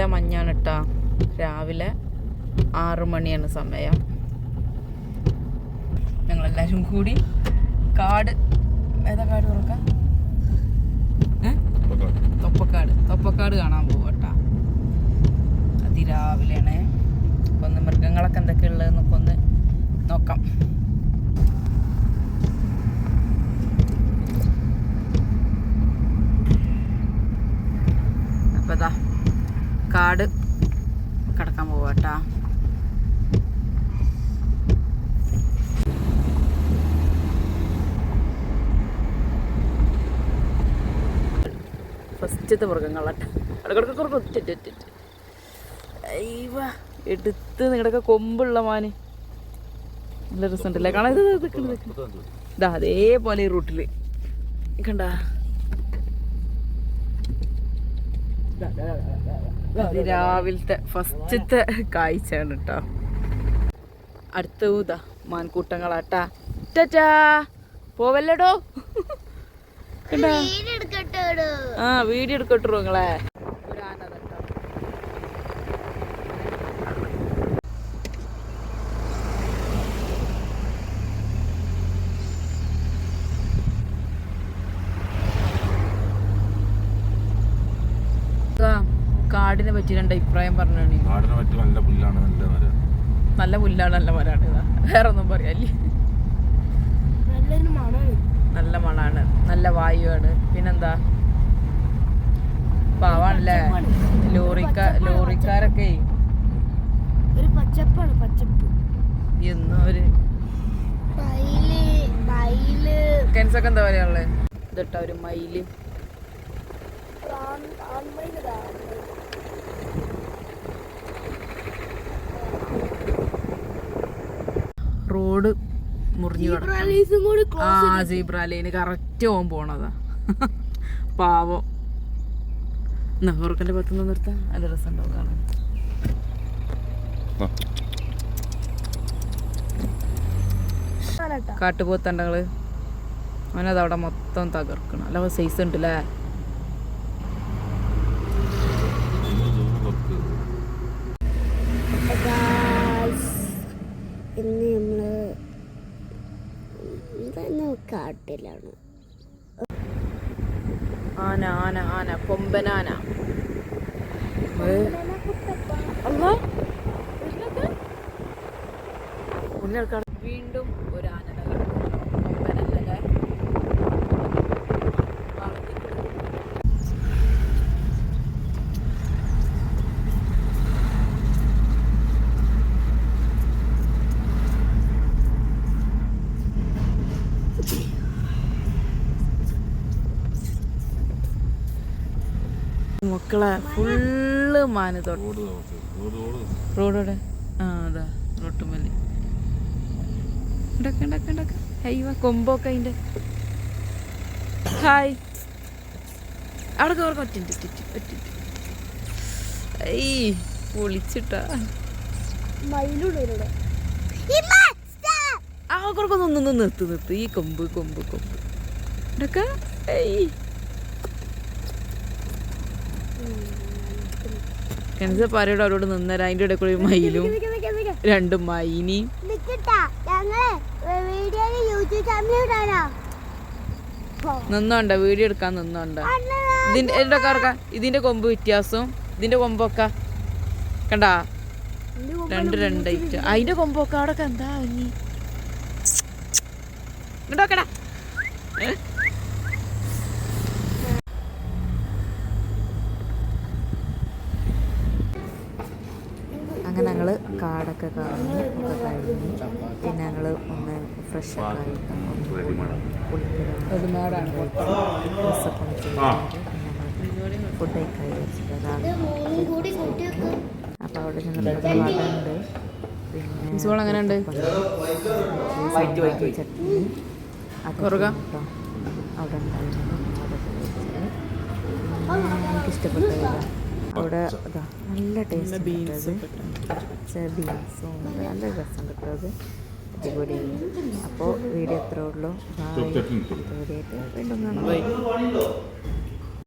നല്ല മഞ്ഞാണ് കേട്ടോ രാവിലെ ആറു മണിയാണ് സമയം. ഞങ്ങളെല്ലാവരും കൂടി കാട് ഏതാ കാട് തുറക്കാം? തൊപ്പക്കാട്. തൊപ്പക്കാട്. കാണാൻ പോവട്ടാ. അതിരാവിലെയാണ്. ഒന്ന് മൃഗങ്ങളൊക്കെ എന്തൊക്കെ ഉള്ളതെന്നൊക്കെ ഒന്ന് നോക്കാം അപ്പൊ ഇതാ കാട് കിടക്കാൻ പോവാട്ടാ ഫസ്റ്റത്തെ മൃഗങ്ങളാട്ടെ എടുത്ത് നിങ്ങളുടെയൊക്കെ കൊമ്പുള്ള മാന്. നല്ല രസമുണ്ടല്ലേ? കാണാൻ ഇത് അതേപോലെ ഈ റൂട്ടിൽ. കണ്ട? രാവിലത്തെ ഫസ്റ്റത്തെ കാഴ്ചയാണ് കേട്ടോ അടുത്ത ഊതാ മാൻകൂട്ടങ്ങളാട്ടാ. ടാറ്റാ പോവല്ലടോ. ആ വീഡിയോ എടുക്കട്ടോ നിങ്ങളെ ഒരു ആന ദാ ട്ടോ. ആ, കാടിനെ പറ്റി രണ്ട് അഭിപ്രായം പറഞ്ഞാണ്. പറ്റി നല്ല പുല്ലാണ് നല്ല മരം നല്ല പുല്ലാണ് നല്ല മരമാണ് ഇതാ. വേറെ ഒന്നും പറയാല്ലേ നല്ല മണാണ് നല്ല വായുവാണ്. പിന്നെന്താ? പാവാണല്ലേ? ലോറിക്കാ ലോറിക്കാരൊക്കെ. ഒരു പച്ചപ്പാണ് പച്ചപ്പ്. കെൻസൊക്കെ എന്താ പറയാനുള്ളത് ഇതിട്ട ഒരു മയിൽ. റോഡ് മുറിഞ്ഞു ആ സീബ്ര ലൈന് കറക്റ്റ് ഓൻ പോണതാ. പാവം. നെഹ്റുക്കന്റെ പത്തുനിന്ന് നിർത്താൻ നല്ല രസമുണ്ടാവും കാണാൻ. കാട്ടുപോത്തണ്ടങ്ങൾ. അവനത് അവിടെ മൊത്തം തകർക്കണം. അല്ല സൈസ് ഉണ്ടല്ലേ? ഇന്ന് നമ്മൾ ഇന്ന് കാട്ടിലാണ് ആന ആന ആന കൊമ്പനാന. ഏ, മക്കളെ ഫുള്ള് മാന് തൊട്ട്. റോഡ് റോഡ് റോഡ് റോഡോടെ ആ അതാ റോട്ടുമല്ലി ഉണ്ടാക്ക ഉണ്ടാക്ക ഉണ്ടാക്ക ഹൈവ കൊമ്പൊക്കെ അതിന്റെ ഹായ്. അവിടെ കയറി ഒറ്റിന്റെ ഒറ്റ ഒറ്റിന്റെ ഐ പൊളിച്ചിട്ടാ. മയിലൂടെ ആ കുറക്കൊന്ന് ഒന്ന് നിർത്ത് നിർത്ത്. ഈ കൊമ്പ് കൊമ്പ് കൊമ്പ്. കെൻസ പാരയുടെ അവരോട് നിന്നര. അതിന്റെ ഇടയിൽ കൂടി ഒരു മയിലും രണ്ടും ഇടാനോ. നിന്നോണ്ട വീഡിയോ എടുക്കാൻ നിന്നോണ്ട. ഇതിന്റെ എന്റെ ഒക്കെ ഇതിന്റെ കൊമ്പ് വ്യത്യാസവും ഇതിന്റെ കൊമ്പൊക്കെ കണ്ടാ? രണ്ട് രണ്ടായിട്ട്. അതിന്റെ കൊമ്പൊക്കെ അവിടെ എന്താ ഇങ്ങോട്ടോക്കടാ അങ്ങനെ ഞങ്ങൾ കാടൊക്കെ ഒക്കെ കഴിഞ്ഞ് പിന്നെ ഞങ്ങൾ ഒന്ന് ഫ്രഷ് ഒക്കെ ആയിട്ട് കുളിക്കലാണ് ഡ്രസ്സൊക്കെ ഒന്ന് ചെയ്തിട്ട് ഫുഡ് കഴിക്കാൻ വിചാരിച്ചിട്ട് അതാണ് കൂടി കൂട്ടി അപ്പോൾ അവിടെ നിന്ന് കടയുണ്ട്. പിന്നെ അങ്ങനെ ഉണ്ട് ചട്നി. കുറക അവിടെ ഉണ്ടായിരുന്നു. അതൊക്കെ കഴിച്ചത് പിന്നെ എനിക്ക് ഇഷ്ടപ്പെട്ടത് അവിടെ അതാ നല്ല ടേസ്റ്റ് ബീൻസ് ബീൻസും നല്ല രസം കിട്ടും അത്. അടിപൊളി. അപ്പോൾ വീഡിയോ എത്ര ഉള്ളൂ. വീഡിയോ ആയിട്ട് വീണ്ടും കാണാം.